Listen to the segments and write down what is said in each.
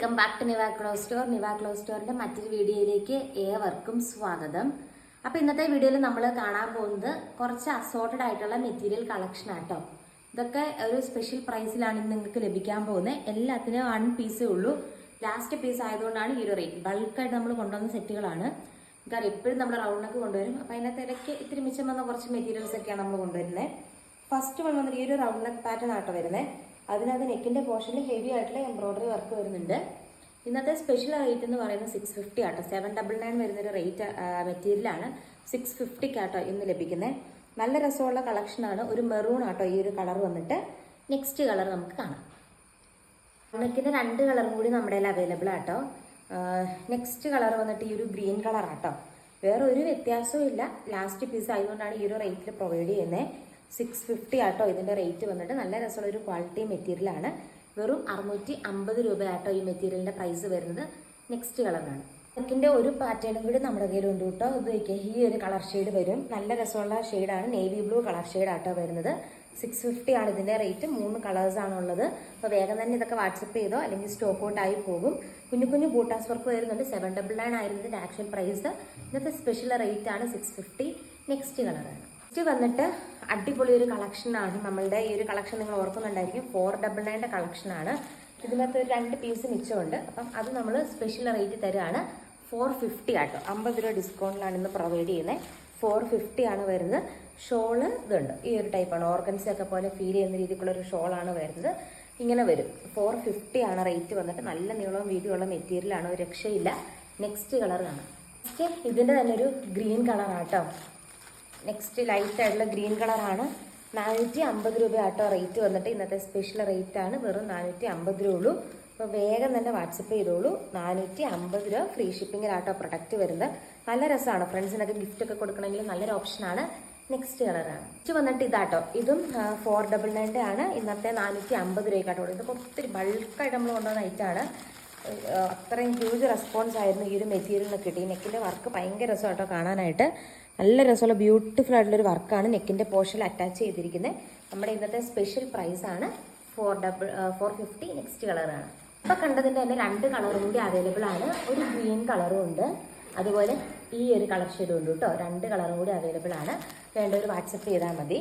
Welcome back to Niva clothes store. Niva clothes സ്റ്റോറിന്റെ മറ്റൊരു വീഡിയോയിലേക്ക് ഏവർക്കും സ്വാഗതം. അപ്പൊ ഇന്നത്തെ വീഡിയോയിൽ നമ്മൾ കാണാൻ പോകുന്നത് കുറച്ച് അസോർട്ടഡ് ആയിട്ടുള്ള മെറ്റീരിയൽ കളക്ഷൻ ആട്ടോ. ഇതൊക്കെ ഒരു സ്പെഷ്യൽ പ്രൈസിലാണ് നിങ്ങൾക്ക് ലഭിക്കാൻ പോകുന്നത്. എല്ലാത്തിനും വൺ പീസേ ഉള്ളൂ. ലാസ്റ്റ് പീസ് ആയതുകൊണ്ടാണ് ഈ ഒരു റേറ്റ് ബൾക്കായിട്ട് നമ്മൾ കൊണ്ടുവന്ന സെറ്റുകളാണ് കാരണം എപ്പോഴും നമ്മൾ റൗണ്ടൊക്കെ കൊണ്ടുവരും. അപ്പോൾ അതിനകത്ത് ഇടയ്ക്ക് ഇത്തിരി മിച്ചം വന്ന കുറച്ച് മെറ്റീരിയൽസ് ഒക്കെയാണ് നമ്മൾ കൊണ്ടുവരുന്നത് ഫസ്റ്റ് വൺ വന്നിട്ട് ഈ ഒരു റൗണ്ട് നെക്ക് പാറ്റേൺ ആട്ടോ വരുന്നത് അതിനകത്ത് നെക്കിന്റെ പോർഷനിൽ ഹെവി ആയിട്ടുള്ള എംബ്രോയ്ഡറി വർക്ക് വരുന്നുണ്ട്. ഇന്നത്തെ സ്പെഷ്യൽ റേറ്റ് എന്ന് പറയുന്നത് സിക്സ് ഫിഫ്റ്റി ആട്ടോ. സെവൻ ഡബിൾ നയൻ വരുന്നൊരു റേറ്റ് മെറ്റീരിയലാണ് സിക്സ് ഫിഫ്റ്റിക്ക് ആട്ടോ ഇന്ന് ലഭിക്കുന്നത്. നല്ല രസമുള്ള കളക്ഷനാണ് ഒരു മെറൂൺ ആട്ടോ ഈ ഒരു കളർ വന്നിട്ട്. നെക്സ്റ്റ് കളർ നമുക്ക് കാണാം. നെക്കിന്റെ രണ്ട് കളറും കൂടി നമ്മുടെ കയ്യിൽ അവൈലബിൾ ആട്ടോ. നെക്സ്റ്റ് കളർ വന്നിട്ട് ഈ ഒരു ഗ്രീൻ കളർ ആട്ടോ. വേറെ ഒരു വ്യത്യാസവും ഇല്ല. ലാസ്റ്റ് പീസ് ആയതുകൊണ്ടാണ് ഈ ഒരു റേറ്റിൽ പ്രൊവൈഡ് ചെയ്യുന്നത് സിക്സ് ഫിഫ്റ്റി ആട്ടോ ഇതിന്റെ റേറ്റ് വന്നിട്ട്. നല്ല രസമുള്ള ഒരു ക്വാളിറ്റി മെറ്റീരിയലാണ് വെറും അറുന്നൂറ്റി അമ്പത് രൂപ ആട്ടോ ഈ മെറ്റീരിയലിന്റെ പ്രൈസ് വരുന്നത് നെക്സ്റ്റ് കളറാണ് നെക്കിന്റെ ഒരു പാറ്റേണും കൂടി നമ്മുടെ കയ്യിലുണ്ട് കേട്ടോ. ഇത് ഈ ഒരു കളർ ഷെയ്ഡ് വരും. നല്ല രസമുള്ള ഷെയ്ഡാണ് നേവി ബ്ലൂ കളർ ഷെയ്ഡ് ആട്ടോ വരുന്നത്. സിക്സ് ഫിഫ്റ്റി ആണ് ഇതിന്റെ റേറ്റ് മൂന്ന് കളേഴ്സ് ആണുള്ളത് അപ്പോൾ വേഗം തന്നെ ഇതൊക്കെ വാട്സപ്പ് ചെയ്തോ അല്ലെങ്കിൽ സ്റ്റോക്ക് ഔട്ട് ആയി പോകും. കുഞ്ഞു കുഞ്ഞു ബൂട്ടാസ് വർക്ക് വരുന്നുണ്ട്. സെവൻ ഡബിൾ നയൻ ആയിരുന്നു ആക്ച്വൽ പ്രൈസ് ഇന്നത്തെ സ്പെഷ്യൽ റേറ്റ് ആണ് സിക്സ് ഫിഫ്റ്റി നെക്സ്റ്റ് കളറാണ് നെക്സ്റ്റ് വന്നിട്ട് അടിപൊളി ഒരു കളക്ഷനാണ് നമ്മളുടെ ഈ ഒരു കളക്ഷൻ നിങ്ങൾ ഓർക്കുന്നുണ്ടായിരിക്കും. ഫോർ ഡബിൾ നയന്റെ കളക്ഷനാണ് ഇതിനകത്ത് ഒരു രണ്ട് പീസ് മിച്ചമുണ്ട്. അപ്പം അത് നമ്മൾ സ്പെഷ്യൽ റേറ്റ് തരുകയാണ് ഫോർ ഫിഫ്റ്റി ആട്ടോ. അമ്പത് രൂപ ഡിസ്കൗണ്ടിലാണ് ഇന്ന് പ്രൊവൈഡ് ചെയ്യുന്നത് ഫോർ ഫിഫ്റ്റി ആണ് വരുന്നത്. ഷോൾ ഇതുണ്ട്. ഈ ഒരു ടൈപ്പാണ് ഓർഗൻസി ഒക്കെ പോലെ ഫീൽ ചെയ്യുന്ന രീതിക്കുള്ള ഒരു ഷോളാണ് വരുന്നത്. ഇങ്ങനെ വരും. ഫോർ ഫിഫ്റ്റി ആണ് റേറ്റ് വന്നിട്ട് നല്ല നീളവും വീതിയുള്ള മെറ്റീരിയലാണ് രക്ഷയില്ല. നെക്സ്റ്റ് കളർ കാണാം. ഇതിന്റെ തന്നെ ഒരു ഗ്രീൻ കളറാട്ടോ നെക്സ്റ്റ് ലൈറ്റ് ആയിട്ടുള്ള ഗ്രീൻ കളറാണ് നാനൂറ്റി അമ്പത് രൂപ ആട്ടോ റേറ്റ് വന്നിട്ട് ഇന്നത്തെ സ്പെഷ്യൽ റേറ്റ് ആണ്. വെറും നാനൂറ്റി അമ്പത് രൂപ ഉള്ളൂ. അപ്പോൾ വേഗം തന്നെ വാട്സപ്പ് ചെയ്തോളൂ. നാനൂറ്റി അമ്പത് രൂപ ഫ്രീ ഷിപ്പിങ്ങിലാട്ടോ പ്രൊഡക്റ്റ് വരുന്നത്. നല്ല രസമാണ്. ഫ്രണ്ട്സിനൊക്കെ ഗിഫ്റ്റ് ഒക്കെ കൊടുക്കണമെങ്കിൽ നല്ലൊരു ഓപ്ഷനാണ് നെക്സ്റ്റ് കളറാണ് ഇത് വന്നിട്ട് ഇതാട്ടോ ഇതും ഫോർ ഡബിൾ നയന്റെ ആണ്. ഇന്നത്തെ നാനൂറ്റി അമ്പത് രൂപയ്ക്കാട്ടോ ഇതൊക്കെ ഒത്തിരി ബൾക്കായിട്ട് നമ്മൾ കൊണ്ടുവന്ന ഐറ്റാണ് അത്രയും ഹ്യൂജ് റെസ്പോൺസ് ആയിരുന്നു ഈ ഒരു മെറ്റീരിയലിന് കിട്ടി നെക്കിന്റെ വർക്ക് ഭയങ്കര രസമാട്ടോ കാണാനായിട്ട്. നല്ല രസമുള്ള ബ്യൂട്ടിഫുൾ ആയിട്ടുള്ളൊരു വർക്കാണ് നെക്കിന്റെ പോർഷൻ അറ്റാച്ച് ചെയ്തിരിക്കുന്നത് നമ്മുടെ ഇന്നത്തെ സ്പെഷ്യൽ പ്രൈസ് ആണ് four double four fifty next കളറാണ് ഇപ്പം കണ്ടതിന്റെ തന്നെ രണ്ട് കളറും കൂടി അവൈലബിൾ ആണ്. ഒരു ഗ്രീൻ കളറും ഉണ്ട്. അതുപോലെ ഈ ഒരു കളർ ഷെയ്ഡും ഉണ്ട് കേട്ടോ രണ്ട് കളറും കൂടി അവൈലബിൾ ആണ്. വേണ്ടവർ വാട്സപ്പ് ചെയ്താൽ മതി.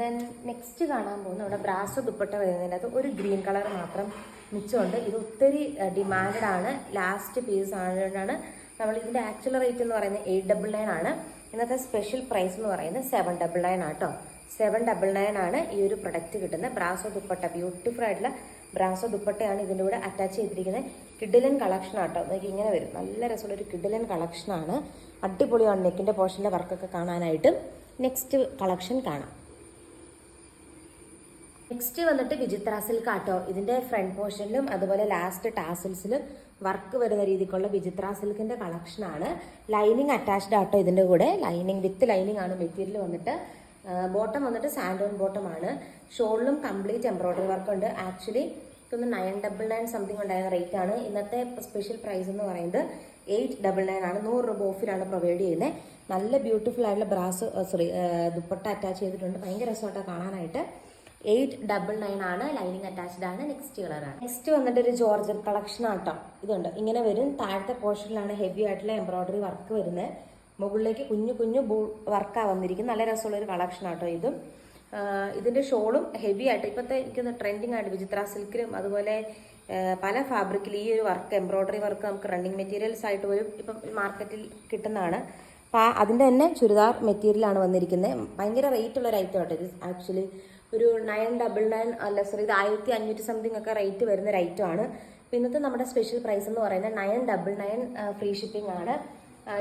ദെൻ നെക്സ്റ്റ് കാണാൻ പോകുന്ന നമ്മുടെ ബ്രാസോ ദുപ്പട്ട വരുന്നതിനകത്ത് ഒരു ഗ്രീൻ കളർ മാത്രം മിച്ചമുണ്ട്. ഇത് ഒത്തിരി ആണ്. ലാസ്റ്റ് പീസ് ആയതുകൊണ്ടാണ് നമ്മൾ ഇതിന്റെ ആക്ച്വൽ റേറ്റ് എന്ന് പറയുന്നത് എയ്റ്റ് ഡബിൾ നയൻ ആണ്. ഇന്നത്തെ സ്പെഷ്യൽ പ്രൈസ് എന്ന് പറയുന്നത് സെവൻ ഡബിൾ നയൻ ആട്ടോ. സെവൻ ഡബിൾ നയൻ ആണ് ഈ ഒരു പ്രൊഡക്റ്റ് കിട്ടുന്നത്. ബ്രാസോ ദുപ്പട്ട ബ്യൂട്ടിഫുൾ ആയിട്ടുള്ള ബ്രാസോ ദുപ്പട്ടയാണ് ഇതിന്റെ കൂടെ അറ്റാച്ച് ചെയ്തിരിക്കുന്നത്. കിഡിലൻ കളക്ഷൻ ആട്ടോ. നോക്കി ഇങ്ങനെ വരും. നല്ല രസമുള്ള ഒരു കിഡിലൻ കളക്ഷനാണ് അടിപൊളിയാണ് നെക്കിന്റെ പോർഷന്റെ വർക്കൊക്കെ കാണാനായിട്ട്. നെക്സ്റ്റ് കളക്ഷൻ കാണാം. നെക്സ്റ്റ് വന്നിട്ട് വിചിത്ര സിൽക്ക് ആട്ടോ. ഇതിന്റെ ഫ്രണ്ട് പോർഷനിലും അതുപോലെ ലാസ്റ്റ് ടാസിൽസിലും വർക്ക് വരുന്ന രീതിക്കുള്ള വിചിത്ര കളക്ഷൻ ആണ്. ലൈനിങ് അറ്റാച്ച്ഡ് ആട്ടോ ഇതിന്റെ കൂടെ. ലൈനിങ് വിത്ത് ലൈനിങ് ആണ് മെറ്റീരിയൽ വന്നിട്ട്. ബോട്ടം വന്നിട്ട് സാൻഡോൺ ബോട്ടം ആണ്. ഷോളിലും കംപ്ലീറ്റ് എംബ്രോയിഡറി വർക്ക് ഉണ്ട്. ആക്ച്വലി ഇതൊന്ന് നയൻ ഡബിൾ നയൻ സംതിങ് ഉണ്ടായിരുന്ന റേറ്റ് ആണ്. ഇന്നത്തെ സ്പെഷ്യൽ പ്രൈസ് എന്ന് പറയുന്നത് എയ്റ്റ് ഡബിൾ നയൻ ആണ്. നൂറ് രൂപ ഓഫിലാണ് പ്രൊവൈഡ് ചെയ്യുന്നത് നല്ല ബ്യൂട്ടിഫുൾ ആയിട്ടുള്ള ബ്രാസ് സോറി ദുപ്പട്ട അറ്റാച്ച് ചെയ്തിട്ടുണ്ട്. ഭയങ്കര രസമായിട്ടാണ് കാണാനായിട്ട്. എയ്റ്റ് ഡബിൾ നയൻ ആണ് ലൈനിങ് അറ്റാച്ച്ഡ് ആണ് നെക്സ്റ്റ് കളർ ആണ്. നെക്സ്റ്റ് വന്നിട്ട് ഒരു ജോർജർ കളക്ഷൻ ആട്ടോ ഇതുണ്ട്. ഇങ്ങനെ വരും. താഴത്തെ പോർഷനിലാണ് ഹെവി ആയിട്ടുള്ള എംബ്രോയിഡറി വർക്ക് വരുന്നത്. മുകളിലേക്ക് കുഞ്ഞു കുഞ്ഞു ബൂ വർക്കാണ് വന്നിരിക്കുന്നത്. നല്ല രസമുള്ള ഒരു കളക്ഷൻ ആട്ടോ ഇതും. ഇതിന്റെ ഷോളും ഹെവി ആയിട്ട് ഇപ്പോഴത്തെ എനിക്കൊന്ന് ട്രെൻഡിങ് ആയിട്ട് വിചിത്ര സിൽക്കിലും അതുപോലെ പല ഫാബ്രിക്കിൽ ഈ ഒരു വർക്ക് എംബ്രോയിഡറി വർക്ക് നമുക്ക് റണ്ണിങ് മെറ്റീരിയൽസ് ആയിട്ട് വരും. ഇപ്പം മാർക്കറ്റിൽ കിട്ടുന്നതാണ്. അപ്പോൾ അതിന്റെ തന്നെ ചുരിദാർ മെറ്റീരിയലാണ് വന്നിരിക്കുന്നത്. ഭയങ്കര റേറ്റ് ഉള്ള ഒരു ഐറ്റം ആട്ടോ ഇത്. ആക്ച്വലി ഒരു നയൻ ഡബിൾ നയൻ അല്ല സോറി ഇത് ആയിരത്തി അഞ്ഞൂറ്റി സംതിങ് ഒക്കെ റേറ്റ് വരുന്ന ഒരു ഐറ്റം ആണ്. അപ്പോൾ ഇന്നത്തെ നമ്മുടെ സ്പെഷ്യൽ പ്രൈസ് എന്ന് പറയുന്നത് nine double nine free shipping ആണ്.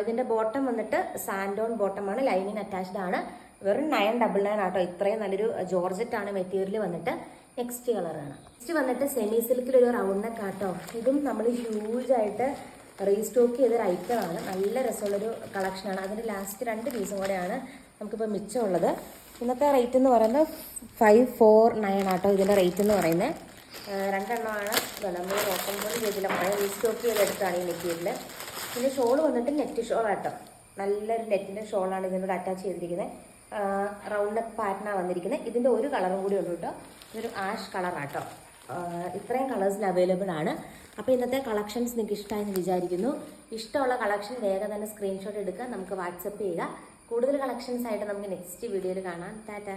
ഇതിന്റെ ബോട്ടം വന്നിട്ട് സാൻഡോൺ ബോട്ടമാണ് ലൈനിങ് അറ്റാച്ച്ഡ് ആണ്. വെറും നയൻ ഡബിൾ നയൻ ആട്ടോ ഇത്രയും നല്ലൊരു ജോർജറ്റ് ആണ് മെറ്റീരിയൽ വന്നിട്ട് നെക്സ്റ്റ് കളറാണ് നെക്സ്റ്റ് വന്നിട്ട് സെമി സിൽക്കിൽ ഒരു റൗണ്ട് നെക്ക് ആട്ടോ. ഇതും നമ്മൾ ഹ്യൂജ് ആയിട്ട് റീസ്റ്റോക്ക് ചെയ്തൊരു ഐറ്റം ആണ്. നല്ല രസമുള്ളൊരു കളക്ഷനാണ് അതിന്റെ ലാസ്റ്റ് രണ്ട് പീസും കൂടെയാണ് നമുക്കിപ്പോൾ മിച്ചമുള്ളത് ഇന്നത്തെ റേറ്റ് എന്ന് പറയുന്നത് ഫൈവ് ഫോർ നയൻ ആട്ടോ ഇതിന്റെ റേറ്റ് എന്ന് പറയുന്നത് രണ്ടെണ്ണമാണ്. ഓപ്പൺ പോലെ ചെയ്തില്ല സ്റ്റോക്ക് റീസ്റ്റോക്ക് ചെയ്തെടുത്താണ് ഈ മെറ്റീരിയൽ പിന്നെ ഷോൾ വന്നിട്ട് നെറ്റ് ഷോൾ ആട്ടോ. നല്ലൊരു നെറ്റിന്റെ ഷോളാണ് ഇതിനോട് അറ്റാച്ച് ചെയ്തിരിക്കുന്നത് റൗണ്ട് നെക്ക് പാറ്റേണാണ് വന്നിരിക്കുന്നത് ഇതിന്റെ ഒരു കളറും കൂടി ഉണ്ട് കേട്ടോ. ഇതൊരു ആഷ് കളറാട്ടോ ഇത്രയും കളേഴ്സിൽ അവൈലബിൾ ആണ്. അപ്പോൾ ഇന്നത്തെ കളക്ഷൻസ് നിങ്ങൾക്ക് ഇഷ്ടമായെന്ന് വിചാരിക്കുന്നു. ഇഷ്ടമുള്ള കളക്ഷൻ വേഗം തന്നെ സ്ക്രീൻഷോട്ട് എടുക്കുക. നമുക്ക് വാട്സപ്പ് ചെയ്യുക. കൂടുതൽ കളക്ഷൻസ് ആയിട്ട് നമുക്ക് നെക്സ്റ്റ് വീഡിയോയിൽ കാണാം. ടാറ്റ